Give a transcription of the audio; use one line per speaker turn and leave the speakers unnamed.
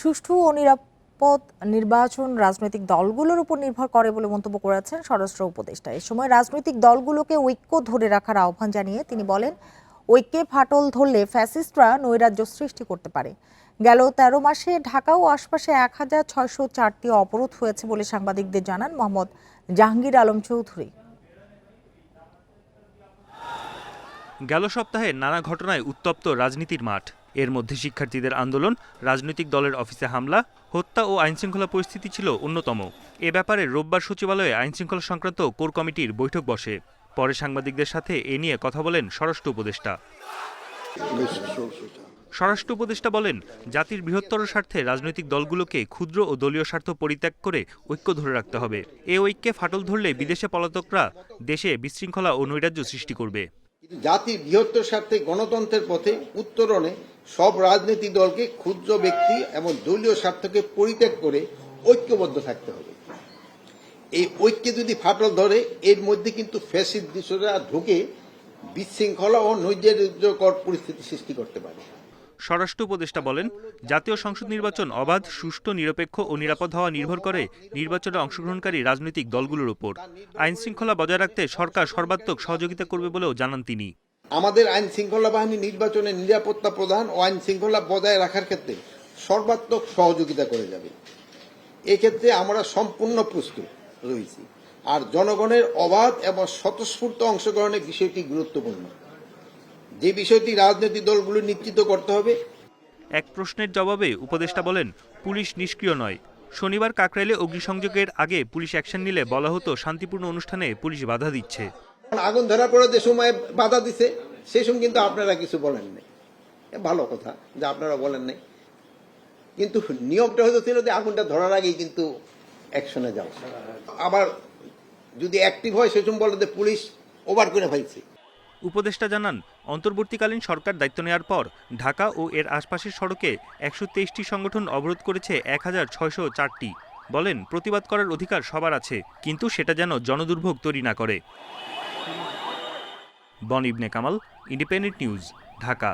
সুষ্ঠু ও নিরাপদ নির্বাচন রাজনৈতিক দলগুলোর উপর নির্ভর করে বলে মন্তব্য করেছেন স্বরাষ্ট্র উপদেষ্টা। এ সময় রাজনৈতিক দলগুলোকে ঐক্য ধরে রাখার আহ্বান জানিয়ে তিনি বলেন, ঐক্যে ফাটল ধরলে ফ্যাসিস্টরা নৈরাজ্য সৃষ্টি করতে পারে। গেল তেরো মাসে ঢাকা ও আশপাশে এক হাজার ছয়শো চারটি অবরোধ হয়েছে বলে সাংবাদিকদের জানান মোহাম্মদ জাহাঙ্গীর আলম চৌধুরী।
গেল সপ্তাহে নানা ঘটনায় উত্তপ্ত রাজনীতির মাঠ। এর মধ্যে শিক্ষার্থীদের আন্দোলন, রাজনৈতিক দলের অফিসে হামলা, হত্যা ও আইনশৃঙ্খলা পরিস্থিতি ছিল অন্যতম। এ ব্যাপারে রোববার সচিবালয়ে আইনশৃঙ্খলা সংক্রান্ত কোর কমিটির বৈঠক বসে। পরে সাংবাদিকদের সাথে এ নিয়ে কথা বলেন স্বরাষ্ট্র উপদেষ্টা। স্বরাষ্ট্র উপদেষ্টা বলেন, জাতির বৃহত্তর স্বার্থে রাজনৈতিক দলগুলোকে ক্ষুদ্র ও দলীয় স্বার্থ পরিত্যাগ করে ঐক্য ধরে রাখতে হবে। এ ঐক্যে ফাটল ধরলে বিদেশে পলাতকরা দেশে বিশৃঙ্খলা ও নৈরাজ্য সৃষ্টি করবে।
জাতির বৃহত্তর স্বার্থে গণতন্ত্রের পথে উত্তরণে সব রাজনৈতিক দলকে ক্ষুদ্র ব্যক্তি এবং দলীয় স্বার্থকে পরিত্যাগ করে ঐক্যবদ্ধ থাকতে হবে। এই ঐক্যে যদি ফাটল ধরে, এর মধ্যে কিন্তু ফ্যাসিড দৃশ্যরা ঢুকে বিশৃঙ্খলা ও নৈরাজ্যকর পরিস্থিতি সৃষ্টি করতে পারে।
স্বরাষ্ট্র উপদেষ্টা বলেন, জাতীয় সংসদ নির্বাচন অবাধ, সুষ্ঠু, নিরপেক্ষ ও নিরাপদ হওয়া নির্ভর করে নির্বাচনে অংশগ্রহণকারী রাজনৈতিক দলগুলোর উপর। আইন শৃঙ্খলা বজায় রাখতে সরকার সর্বাত্মক সহযোগিতা করবে বলেও জানান তিনি।
আমাদের আইন শৃঙ্খলা বাহিনী নির্বাচনের নিরাপত্তা প্রদান ও আইন শৃঙ্খলা বজায় রাখার ক্ষেত্রে সর্বাত্মক সহযোগিতা করে যাবে। এক্ষেত্রে আমরা সম্পূর্ণ প্রস্তুত রয়েছি। আর জনগণের অবাধ এবং স্বতঃস্ফূর্ত অংশগ্রহণের বিষয়টি গুরুত্বপূর্ণ। যে বিষয়টি রাজনৈতিক দলগুলো নিশ্চিত করতে হবে।
এক প্রশ্নের জবাবে উপদেষ্টা বলেন পুলিশ নিষ্ক্রিয় নয়। শনিবার কাকরাইলে অগ্নিসংযোগের আগে পুলিশ অ্যাকশন নিলে বলা হতো শান্তিপূর্ণ অনুষ্ঠানে পুলিশ বাধা দিচ্ছে।
আগুন ধরার পরে যে সময় বাধা দিছে সেই সময় কিন্তু আপনারা কিছু বলেন নাই। ভালো কথা যে আপনারা বলেন নাই। কিন্তু নিয়মটা হয়তো ছিল যে আগুনটা ধরার আগেই কিন্তু অ্যাকশনে যাও আবার যদি অ্যাক্টিভ হয় সেই সময় বলে যে পুলিশ ওভার করে ফেলছে।
উপদেষ্টা জানান অন্তর্বর্তীকালীন সরকার দায়িত্ব নেওয়ার পর ঢাকা ও এর আশপাশের সড়কে একশো তেইশটি সংগঠন অবরোধ করেছে এক হাজার ছয়শো চারটি। বলেন, প্রতিবাদ করার অধিকার সবার আছে, কিন্তু সেটা যেন জনদুর্ভোগ তৈরি না করে। বন ইবনে কামাল, ইন্ডিপেন্ডেন্ট নিউজ, ঢাকা।